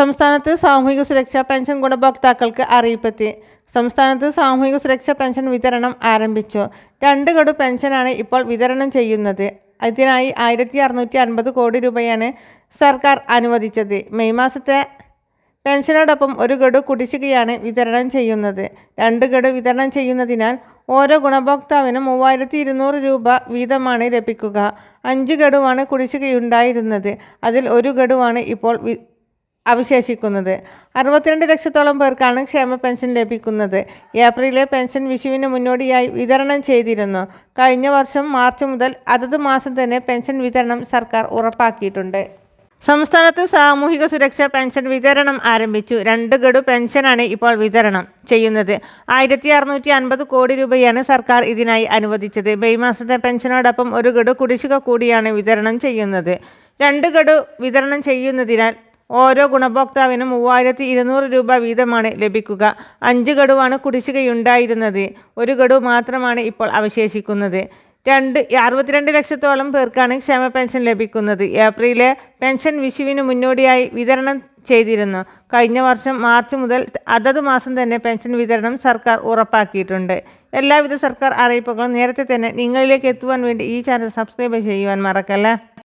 സംസ്ഥാനത്ത് സാമൂഹിക സുരക്ഷാ പെൻഷൻ ഗുണഭോക്താക്കൾക്ക് അറിയിപ്പെത്തി. സംസ്ഥാനത്ത് സാമൂഹിക സുരക്ഷാ പെൻഷൻ വിതരണം ആരംഭിച്ചു. രണ്ട് ഗഡു പെൻഷനാണ് ഇപ്പോൾ വിതരണം ചെയ്യുന്നത്. ഇതിനായി ആയിരത്തി അറുന്നൂറ്റി അൻപത് കോടി രൂപയാണ് സർക്കാർ അനുവദിച്ചത്. മെയ് മാസത്തെ പെൻഷനോടൊപ്പം ഒരു ഗഡു കുടിശ്ശികയാണ് വിതരണം ചെയ്യുന്നത്. രണ്ട് ഗഡു വിതരണം ചെയ്യുന്നതിനാൽ ഓരോ ഗുണഭോക്താവിനും മൂവായിരത്തി ഇരുന്നൂറ് രൂപ വീതമാണ് ലഭിക്കുക. അഞ്ച് ഗഡുവാണ് കുടിശ്ശികയുണ്ടായിരുന്നത്. അതിൽ ഒരു ഗഡുവാണ് ഇപ്പോൾ അവശേഷിക്കുന്നത്. അറുപത്തിരണ്ട് ലക്ഷത്തോളം പേർക്കാണ് ക്ഷേമ പെൻഷൻ ലഭിക്കുന്നത്. ഏപ്രിലിലെ പെൻഷൻ വിഷുവിന് മുന്നോടിയായി വിതരണം ചെയ്തിരുന്നു. കഴിഞ്ഞ വർഷം മാർച്ച് മുതൽ അതത് മാസം തന്നെ പെൻഷൻ വിതരണം സർക്കാർ ഉറപ്പാക്കിയിട്ടുണ്ട്. സംസ്ഥാനത്ത് സാമൂഹിക സുരക്ഷാ പെൻഷൻ വിതരണം ആരംഭിച്ചു. രണ്ട് ഗഡു പെൻഷനാണ് ഇപ്പോൾ വിതരണം ചെയ്യുന്നത്. ആയിരത്തി അറുന്നൂറ്റി അൻപത് കോടി രൂപയാണ് സർക്കാർ ഇതിനായി അനുവദിച്ചത്. മെയ് മാസത്തെ പെൻഷനോടൊപ്പം ഒരു ഗഡു കുടിശ്ശിക കൂടിയാണ് വിതരണം ചെയ്യുന്നത്. രണ്ട് ഗഡു വിതരണം ചെയ്യുന്നതിനാൽ ഓരോ ഗുണഭോക്താവിനും മൂവായിരത്തി ഇരുന്നൂറ് രൂപ വീതമാണ് ലഭിക്കുക. അഞ്ച് ഗഡുവാണ് കുടിശ്ശികയുണ്ടായിരുന്നത്. ഒരു ഗഡു മാത്രമാണ് ഇപ്പോൾ അവശേഷിക്കുന്നത്. രണ്ട് അറുപത്തിരണ്ട് ലക്ഷത്തോളം പേർക്കാണ് ക്ഷേമ പെൻഷൻ ലഭിക്കുന്നത്. ഏപ്രിലെ പെൻഷൻ വിഷുവിന് മുന്നോടിയായി വിതരണം ചെയ്തിരുന്നു. കഴിഞ്ഞ വർഷം മാർച്ച് മുതൽ അതത് മാസം തന്നെ പെൻഷൻ വിതരണം സർക്കാർ ഉറപ്പാക്കിയിട്ടുണ്ട്. എല്ലാവിധ സർക്കാർ അറിയിപ്പുകളും നേരത്തെ തന്നെ നിങ്ങളിലേക്ക് എത്തുവാൻ വേണ്ടി ഈ ചാനൽ സബ്സ്ക്രൈബ് ചെയ്യുവാൻ മറക്കല്ലേ?